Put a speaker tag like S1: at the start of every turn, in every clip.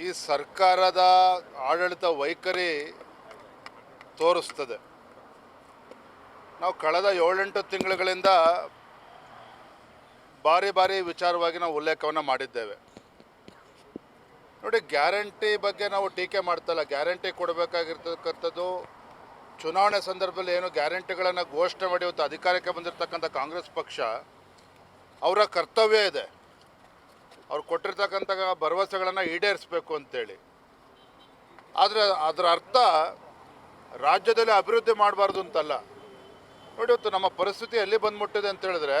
S1: ಈ ಸರ್ಕಾರದ ಆಡಳಿತ ವೈಖರಿ ತೋರಿಸ್ತದೆ. ನಾವು ಕಳೆದ ಏಳೆಂಟು ತಿಂಗಳುಗಳಿಂದ ಬಾರಿ ಬಾರಿ ವಿಚಾರವಾಗಿ ನಾವು ಉಲ್ಲೇಖವನ್ನು ಮಾಡಿದ್ದೇವೆ. ನೋಡಿ, ಗ್ಯಾರಂಟಿ ಬಗ್ಗೆ ನಾವು ಟೀಕೆ ಮಾಡ್ತಲ್ಲ ಗ್ಯಾರಂಟಿ ಕೊಡಬೇಕಾಗಿರ್ತಕ್ಕಂಥದ್ದು ಚುನಾವಣೆ ಸಂದರ್ಭದಲ್ಲಿ ಏನು ಗ್ಯಾರಂಟಿಗಳನ್ನು ಘೋಷಣೆ ಮಾಡಿ ಇವತ್ತು ಅಧಿಕಾರಕ್ಕೆ ಬಂದಿರತಕ್ಕಂಥ ಕಾಂಗ್ರೆಸ್ ಪಕ್ಷ, ಅವರ ಕರ್ತವ್ಯ ಇದೆ. ಅವ್ರು ಕೊಟ್ಟಿರ್ತಕ್ಕಂಥ ಭರವಸೆಗಳನ್ನು ಈಡೇರಿಸಬೇಕು ಅಂತೇಳಿ. ಆದರೆ ಅದರ ಅರ್ಥ ರಾಜ್ಯದಲ್ಲಿ ಅಭಿವೃದ್ಧಿ ಮಾಡಬಾರ್ದು ಅಂತಲ್ಲ. ನೋಡಿ ಇವತ್ತು ನಮ್ಮ ಪರಿಸ್ಥಿತಿ ಎಲ್ಲಿ ಬಂದ್ಬಿಟ್ಟಿದೆ ಅಂತ ಹೇಳಿದ್ರೆ,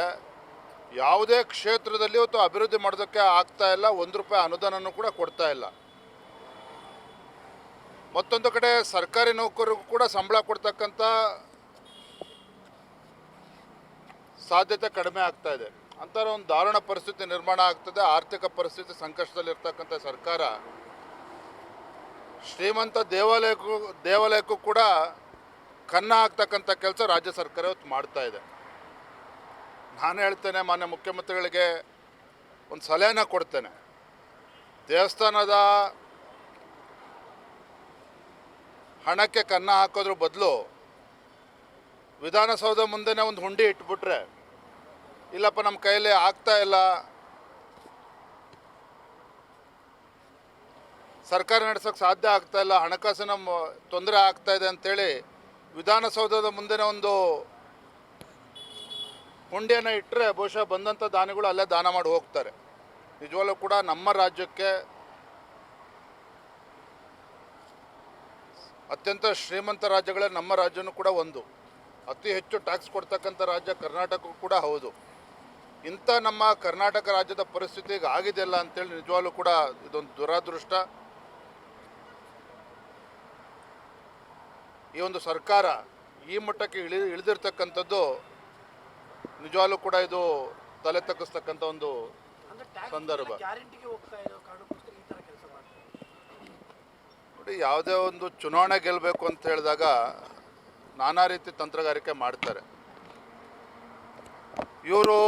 S1: ಯಾವುದೇ ಕ್ಷೇತ್ರದಲ್ಲಿ ಇವತ್ತು ಅಭಿವೃದ್ಧಿ ಮಾಡೋದಕ್ಕೆ ಆಗ್ತಾ ಇಲ್ಲ, ಒಂದು ರೂಪಾಯಿ ಅನುದಾನನೂ ಕೂಡ ಕೊಡ್ತಾ ಇಲ್ಲ. ಮತ್ತೊಂದು ಕಡೆ ಸರ್ಕಾರಿ ನೌಕರರಿಗೂ ಕೂಡ ಸಂಬಳ ಕೊಡ್ತಕ್ಕಂಥ ಸಾಧ್ಯತೆ ಕಡಿಮೆ ಆಗ್ತಾ ಇದೆ. ಅಂತರ ಒಂದು ದಾರುಣ ಪರಿಸ್ಥಿತಿ ನಿರ್ಮಾಣ ಆಗ್ತದೆ, ಆರ್ಥಿಕ ಪರಿಸ್ಥಿತಿ ಸಂಕಷ್ಟದಲ್ಲಿರ್ತಕ್ಕಂಥ ಸರ್ಕಾರ. ಶ್ರೀಮಂತ ದೇವಾಲಯಕ್ಕೂ ದೇವಾಲಯಕ್ಕೂ ಕೂಡ ಕನ್ನ ಹಾಕ್ತಕ್ಕಂಥ ಕೆಲಸ ರಾಜ್ಯ ಸರ್ಕಾರ ಇವತ್ತು ಮಾಡ್ತಾ ಇದೆ. ನಾನು ಹೇಳ್ತೇನೆ, ಮಾನ್ಯ ಮುಖ್ಯಮಂತ್ರಿಗಳಿಗೆ ಒಂದು ಸಲಹೆನ ಕೊಡ್ತೇನೆ. ದೇವಸ್ಥಾನದ ಹಣಕ್ಕೆ ಕನ್ನ ಹಾಕೋದ್ರ ಬದಲು ವಿಧಾನಸೌಧ ಮುಂದೆನೇ ಒಂದು ಹುಂಡಿ ಇಟ್ಬಿಟ್ರೆ ಇಲ್ಲಪ್ಪ ನಮ್ಮ ಕೈಯಲ್ಲಿ ಆಗ್ತಾ ಇಲ್ಲ. ಸರ್ಕಾರ ನಡೆಸೋಕೆ ಸಾಧ್ಯ ಆಗ್ತಾ ಇಲ್ಲ, ಹಣಕಾಸಿನ ತೊಂದರೆ ಆಗ್ತಾ ಇದೆ ಅಂತೇಳಿ ವಿಧಾನಸೌಧದ ಮುಂದೆನೇ ಒಂದು ಹುಂಡಿಯನ್ನು ಇಟ್ಟರೆ ಬಹುಶಃ ಬಂದಂಥ ದಾನಿಗಳು ಅಲ್ಲೇ ದಾನ ಮಾಡಿ ಹೋಗ್ತಾರೆ. ನಿಜವಾಗ್ಲೂ ಕೂಡ ನಮ್ಮ ರಾಜ್ಯಕ್ಕೆ ಅತ್ಯಂತ ಶ್ರೀಮಂತ ರಾಜ್ಯಗಳೇ ನಮ್ಮ ರಾಜ್ಯನೂ ಕೂಡ ಒಂದು. ಅತಿ ಹೆಚ್ಚು ಟ್ಯಾಕ್ಸ್ ಕೊಡ್ತಕ್ಕಂಥ ರಾಜ್ಯ ಕರ್ನಾಟಕ ಕೂಡ ಹೌದು. ಇಂಥ ನಮ್ಮ ಕರ್ನಾಟಕ ರಾಜ್ಯದ ಪರಿಸ್ಥಿತಿ ಈಗ ಆಗಿದೆಯಲ್ಲ ಅಂತೇಳಿ ನಿಜವಾಗ್ಲೂ ಕೂಡ ಇದೊಂದು ದುರಾದೃಷ್ಟ. ಈ ಒಂದು ಸರ್ಕಾರ ಈ ಮಟ್ಟಕ್ಕೆ ಇಳಿ ಇಳಿದಿರ್ತಕ್ಕಂಥದ್ದು ನಿಜವಾಗ್ಲೂ ಕೂಡ ಇದು ತಲೆ ತಗ್ಗಿಸ್ತಕ್ಕಂಥ ಒಂದು ಸಂದರ್ಭ. ನೋಡಿ ಯಾವುದೇ ಒಂದು ಚುನಾವಣೆ ಗೆಲ್ಲಬೇಕು ಅಂತ ಹೇಳಿದಾಗ ನಾನಾ ರೀತಿ ತಂತ್ರಗಾರಿಕೆ ಮಾಡ್ತಾರೆ. ಇವರು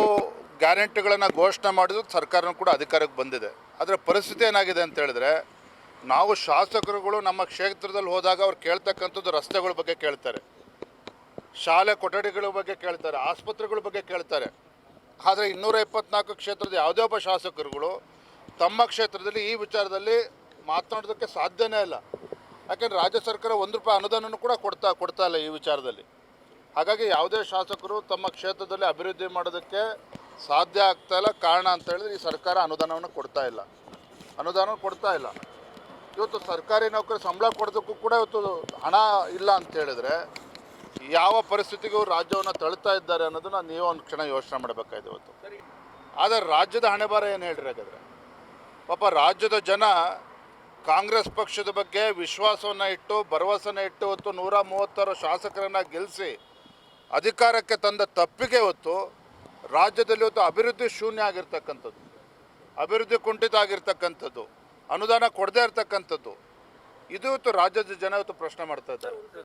S1: ಗ್ಯಾರಂಟಿಗಳನ್ನು ಘೋಷಣೆ ಮಾಡಿದ್ರು ಸರ್ಕಾರನೂ ಕೂಡ ಅಧಿಕಾರಕ್ಕೆ ಬಂದಿದೆ. ಆದರೆ ಪರಿಸ್ಥಿತಿ ಏನಾಗಿದೆ ಅಂತ ಹೇಳಿದ್ರೆ, ನಾವು ಶಾಸಕರುಗಳು ನಮ್ಮ ಕ್ಷೇತ್ರದಲ್ಲಿ ಹೋದಾಗ ಅವ್ರು ಕೇಳ್ತಕ್ಕಂಥದ್ದು ರಸ್ತೆಗಳ ಬಗ್ಗೆ ಕೇಳ್ತಾರೆ. ಶಾಲೆ ಕೊಠಡಿಗಳ ಬಗ್ಗೆ ಕೇಳ್ತಾರೆ, ಆಸ್ಪತ್ರೆಗಳ ಬಗ್ಗೆ ಕೇಳ್ತಾರೆ. ಆದರೆ ಇನ್ನೂರ ಇಪ್ಪತ್ನಾಲ್ಕು ಕ್ಷೇತ್ರದ ಯಾವುದೇ ಒಬ್ಬ ಶಾಸಕರುಗಳು ತಮ್ಮ ಕ್ಷೇತ್ರದಲ್ಲಿ ಈ ವಿಚಾರದಲ್ಲಿ ಮಾತನಾಡೋದಕ್ಕೆ ಸಾಧ್ಯನೇ ಇಲ್ಲ. ಯಾಕೆಂದರೆ ರಾಜ್ಯ ಸರ್ಕಾರ ಒಂದು ರೂಪಾಯಿ ಅನುದಾನನೂ ಕೂಡ ಕೊಡ್ತಾ ಕೊಡ್ತಾ ಇಲ್ಲ ಈ ವಿಚಾರದಲ್ಲಿ. ಹಾಗಾಗಿ ಯಾವುದೇ ಶಾಸಕರು ತಮ್ಮ ಕ್ಷೇತ್ರದಲ್ಲಿ ಅಭಿವೃದ್ಧಿ ಮಾಡೋದಕ್ಕೆ ಸಾಧ್ಯ ಆಗ್ತಾ ಇಲ್ಲ. ಕಾರಣ ಅಂತ ಹೇಳಿದ್ರೆ ಈ ಸರ್ಕಾರ ಅನುದಾನವನ್ನು ಕೊಡ್ತಾ ಇಲ್ಲ. ಅನುದಾನ ಕೊಡ್ತಾ ಇಲ್ಲ. ಇವತ್ತು ಸರ್ಕಾರಿ ನೌಕರಿ ಸಂಬಳ ಕೊಡೋದಕ್ಕೂ ಕೂಡ ಇವತ್ತು ಹಣ ಇಲ್ಲ ಅಂತ ಹೇಳಿದ್ರೆ ಯಾವ ಪರಿಸ್ಥಿತಿಗೂ ರಾಜ್ಯವನ್ನು ತಳ್ತಾ ಇದ್ದಾರೆ ಅನ್ನೋದನ್ನ ನೀವು ಒಂದು ಕ್ಷಣ ಯೋಚನೆ ಮಾಡಬೇಕಾಯ್ತು ಇವತ್ತು. ಆದರೆ ರಾಜ್ಯದ ಹಣೆಬಾರ ಏನು ಹೇಳ್ರಿ ಹಾಗಾದ್ರೆ? ಪಾಪ ರಾಜ್ಯದ ಜನ ಕಾಂಗ್ರೆಸ್ ಪಕ್ಷದ ಬಗ್ಗೆ ವಿಶ್ವಾಸವನ್ನು ಇಟ್ಟು, ಭರವಸೆನ ಇಟ್ಟು ಇವತ್ತು ನೂರ ಮೂವತ್ತಾರು ಶಾಸಕರನ್ನು ಗೆಲ್ಲಿಸಿ ಅಧಿಕಾರಕ್ಕೆ ತಂದ ತಪ್ಪಿಗೆ ಇವತ್ತು ರಾಜ್ಯದಲ್ಲಿ ಇವತ್ತು ಅಭಿವೃದ್ಧಿ ಶೂನ್ಯ ಆಗಿರ್ತಕ್ಕಂಥದ್ದು, ಅಭಿವೃದ್ಧಿ ಕುಂಠಿತ ಆಗಿರ್ತಕ್ಕಂಥದ್ದು, ಅನುದಾನ ಕೊಡದೇ ಇರ್ತಕ್ಕಂಥದ್ದು. ಇದು ಇವತ್ತು ರಾಜ್ಯದ ಜನ ಇವತ್ತು ಪ್ರಶ್ನೆ ಮಾಡ್ತಾ ಇದ್ದಾರೆ.